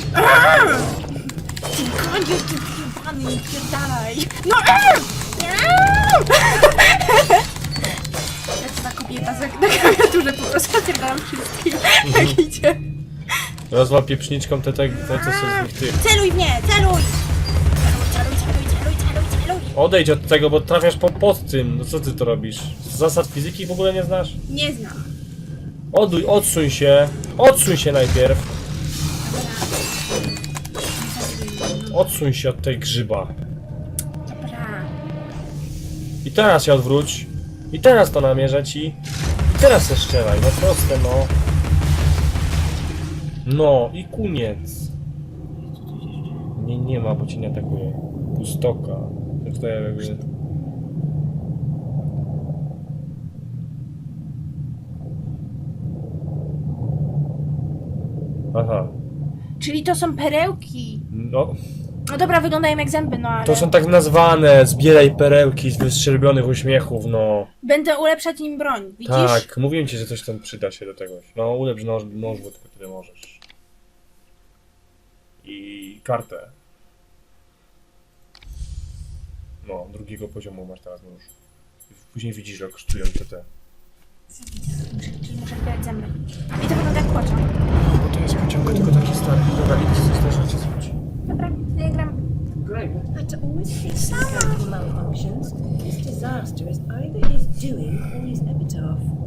Ty konie, ty jebany, nie pierdalaj! No eee! Jak ta kobieta za- na klawiaturze po prostu napierdalam wszystkim. Jak idzie. Rozwal pieprzniczką te, te, te co są. Celuj w nie, celuj! Celuj, celuj, celuj, celuj, celuj, celuj. Odejdź od tego, bo trafiasz po, pod tym. No co ty to robisz? Zasad fizyki w ogóle nie znasz? Nie znam. Oduj, odsuń się. Odsuń się najpierw. Odsuń się od tej grzyba. Dobra. I teraz się odwróć. I teraz to namierzę ci. I teraz se strzelaj. No proste, no. No i koniec. Nie, nie ma, bo cię nie atakuje. Pustoka. To tutaj jakby... Aha. Czyli to są perełki. No, No dobra, wyglądają jak zęby, no ale... to są tak nazwane. Zbieraj perełki z wystrzelbionych uśmiechów, no. Będę ulepszać nim broń, widzisz? Tak, mówiłem ci, że coś tam przyda się do tego. No, ulepsz noż, noż bo tylko tyle możesz. I kartę. No, drugiego poziomu masz teraz nóż. I Później widzisz, jak kosztują te te. Czyli muszę zbierać zęby. I to wygląda jak pociąg. Bo to jest pociąg tylko But to always fix mechanical malfunctions, this disaster is either his doing or his epitaph.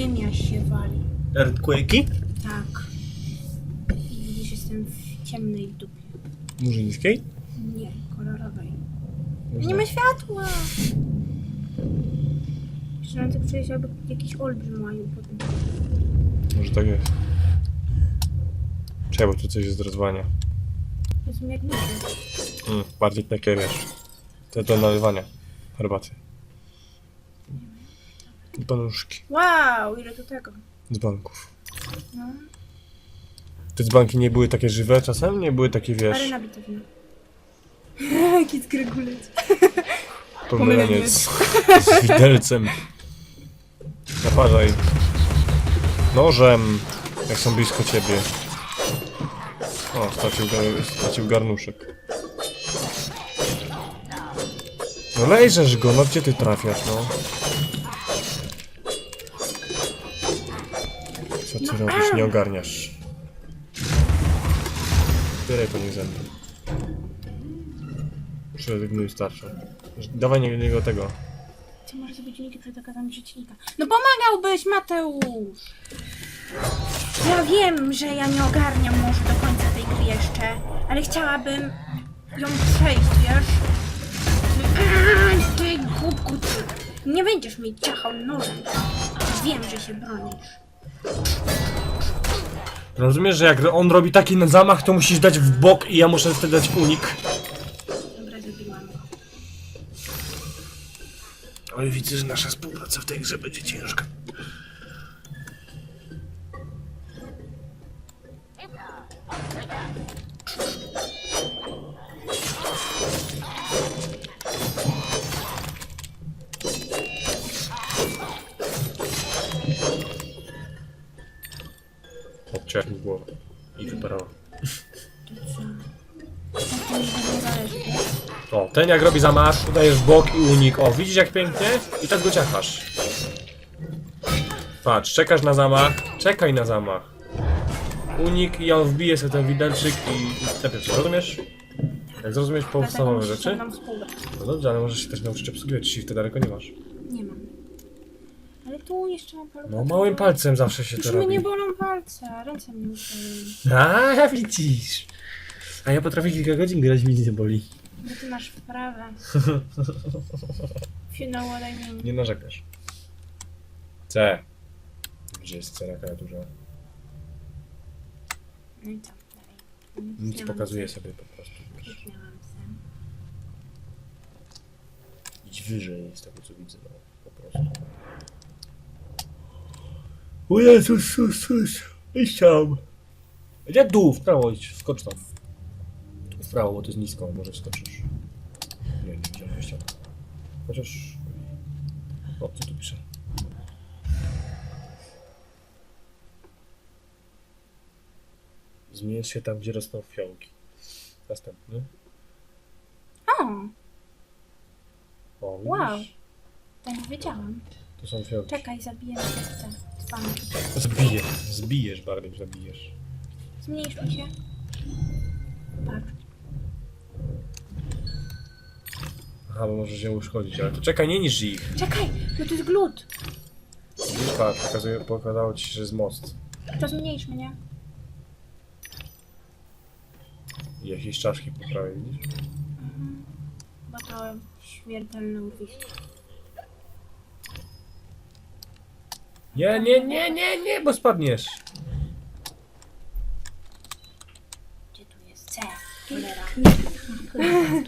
Ziemia się wali. Earthquake'i? Tak. I widzisz, jestem w ciemnej dupie. Murzyńskiej? Nie, kolorowej. Nie ma światła! Zaczynam tak czuję się, jakby jakiś olbrzym łanił potem. Może tak jest. Bo tu coś jest rozwania. To są jak myślę. Mm, bardziej takie wiesz. Te do nalewania herbaty. I panuszki Wow, ile tu tego. z banków. No, Te dzbanki nie były takie żywe czasem? Nie były takie wiesz. arena bitewna. Jaki skregulec. Pomyleniec z widelcem. Naparzaj. Nożem, jak są blisko ciebie. O, stracił, gar- stracił garnuszek. No lejżesz go, no gdzie ty trafiasz, no? Ty robisz? Nie ogarniasz. Zbieraj po nich zęby. Przerywnuj starszą. Dawaj nie- niego tego. Co może zrobić dzięki przed okazami przeciwnika? No pomagałbyś, Mateusz! Ja wiem, że ja nie ogarniam może do końca tej gry jeszcze, ale chciałabym ją przejść, wiesz? Ty głupku, ty. Nie będziesz mi ciachał nożem. Wiem, że się bronisz. Rozumiesz, że jak on robi taki zamach, to musisz dać w bok i ja muszę wtedy dać unik. Dobra, zabiłam. Oj, widzę, że nasza współpraca w tej grze będzie ciężka. Ten jak robi zamach, udajesz bok i unik. O, widzisz jak pięknie? I tak go ciachasz. Patrz, czekasz na zamach, czekaj na zamach. Unik i on wbije sobie ten widelczyk i, i stepie rozumiesz? Jak zrozumiesz podstawowe rzeczy, no dobrze, ale możesz się też nauczyć obsługiwać, jeśli wtedy daleko nie masz. Nie mam. Ale tu jeszcze mam palucha. No małym palcem zawsze się Już to mnie robi. nie bolą palce, ręce mnie już bolą. A, widzisz. A ja potrafię kilka godzin grać, mi nie boli. Bo ty masz wprawę. You know what I mean. Nie narzekasz. C. Gdzie jest C na klawiaturze? No i co? Dalej. Nic Kliknęłam pokazuje sobie po prostu. wiesz. Kliknęłam se. Idź wyżej z tego co widzę, no, po prostu. O Jezus, sus, sus, idź tam. Gdzie dół, w prawo idź, skocz tam. W prawo, bo to jest nisko, może wskoczysz. Nie, nie widziałem wyjścia. Chociaż... O, co tu pisze? Zmienisz się tam, gdzie rosną fiołki. Następny. O, O, widzisz? Wow. tak wiedziałam. To są fiołki. Czekaj, zabiję serce. Zbijesz, zbijesz bardziej, zabijesz. Zmniejsz mi się. Patrz. Aha, bo możesz się uszkodzić, ale to czekaj, nie niż ich. Czekaj, no to jest glut. Widzisz, patrz, pokazuje, pokazało ci się, że jest most. To zmniejsz mnie. I jakieś czaszki po prawej, widzisz? Bo to śmiertelne urwisko. Nie, nie, nie, nie, nie, bo spadniesz. Gdzie tu jest C? Cholera.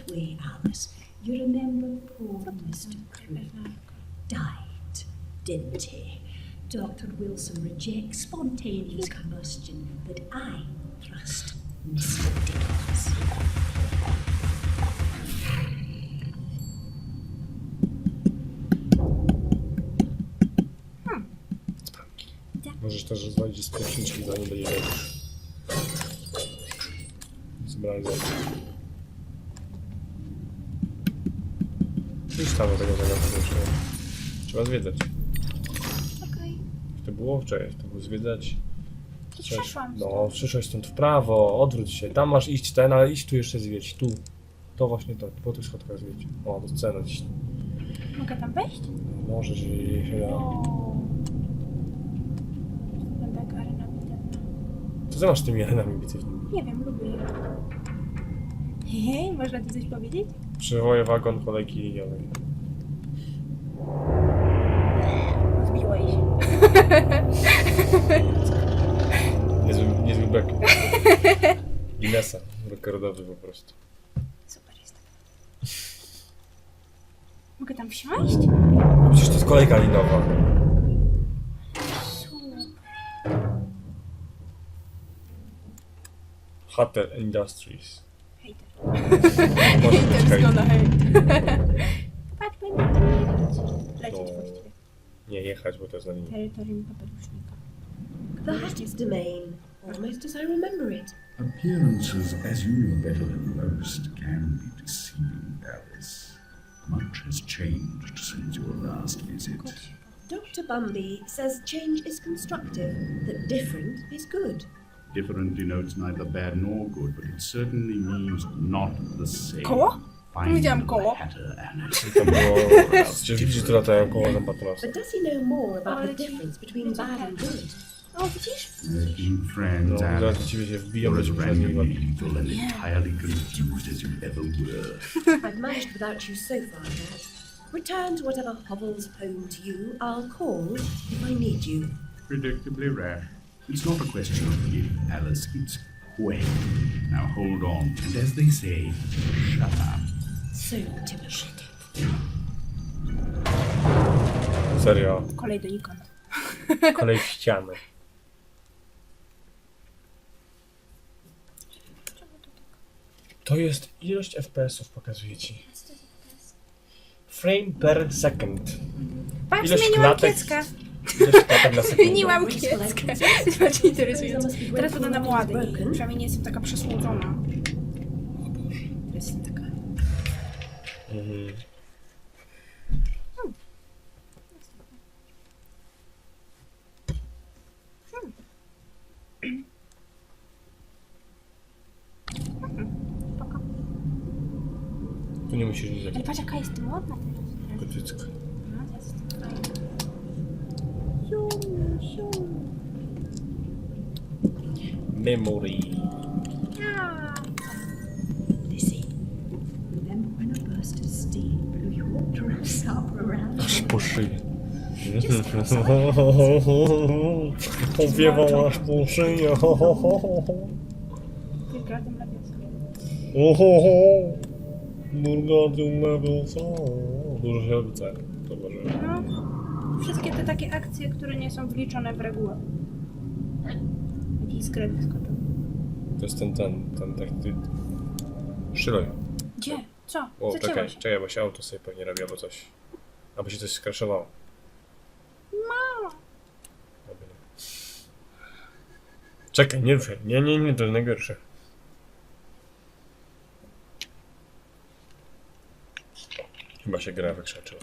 Way, Alice. You remember poor Mr. Crew died, didn't he? Dr. Wilson rejects spontaneous combustion, but I trust Mr. Dickens. Możesz też rozwalić z pierwszniczki, zanim będzie dobrze. Zebrali tam do tego zagadku jeszcze. Trzeba zwiedzać. Okej. To było wczoraj, to było zwiedzać. Cześć. przeszłam. No, przyszłeś stąd w prawo, odwróć się. Tam masz iść ten, ale iść tu jeszcze zwiedź. Tu. To właśnie to, po tych schodkach zwiedź. O, to scena gdzieś. Mogę tam wejść? Możesz i się da. O. Będę jak arena bitewna. Co ty masz z tymi arenami bitew? Nie wiem, lubię je. Hej, można ci coś powiedzieć? Przywołuję wagon kolejki liniowej. Zbiłeś. Niezły, niezły bek. Guinnessa. Rekordowy po prostu. Super jest. Mogę tam wsiąść? No Przecież to jest kolejka linowa. Super. Hatter Industries. Hejter. Może Hejter poczekaj. zgoda hejt. Patrz, będę tam jechać. Lecieć właściwie. Nie jechać, bo to jest na linii. Terytorium papelusznika. The Hattie's domain, almost as I remember it. Appearances, as you know better than most, can be deceiving, Alice. Much has changed since your last visit. Dr. Bumby says change is constructive, that different is good. Different denotes neither bad nor good, but it certainly means not the same. Koło? Find Widziałam the koło. Hatter To było... Przecież widzisz, że tu latają koło Zapatrasa. But does he know more about the difference between bad and good? O, widzisz? making No, friends, zaraz Alice. do ciebie się wbiją, You're as będziesz przez nich randomly lethal and entirely confused as you ever were. I've managed without you so far, Dad. Return to whatever hovels home to you. I'll call if I need you. Predictably rash. It's not a question of if, Alice, it's when. Now hold on, and as they say, shut up. Soon, Timothy. Serio. Kolej donikąd. Kolej w ścianę. To jest ilość FPS-ów, pokazuje ci. Frame per second. Patrz, Ilość zmieniłam klatek- kieckę. Zmieniłam kieckę. Zobaczcie, interesujące. Teraz wyglądam ładniej. Przynajmniej nie jestem taka przesłodzona. Jestem taka... Mhm. Tu nie musisz nic Ale zrobić. patrz, jaka jest modna teraz. Gotycka. No, to Memory. Lizzie, remember when a burst of steam blew your dress up around Aż po szyję. Powiewał aż po szyję. Tylko tym lepiej. Ohoho! Burgadium Levels. Dużo się chce. Zauważyłem. No, wszystkie te takie akcje, które nie są wliczone w regułę. Jakiś skret wyskoczył. To jest ten, ten, ten, ten, ten. Szyloj. Gdzie? Co? O, czekaj, się. czekaj, bo się auto sobie pewnie robi albo coś. Albo się coś skraszowało. Mama! Albo nie. Czekaj, nie ruszaj. Nie, nie, nie, to jest najgorsze. Chyba się gra wykrzaczyła.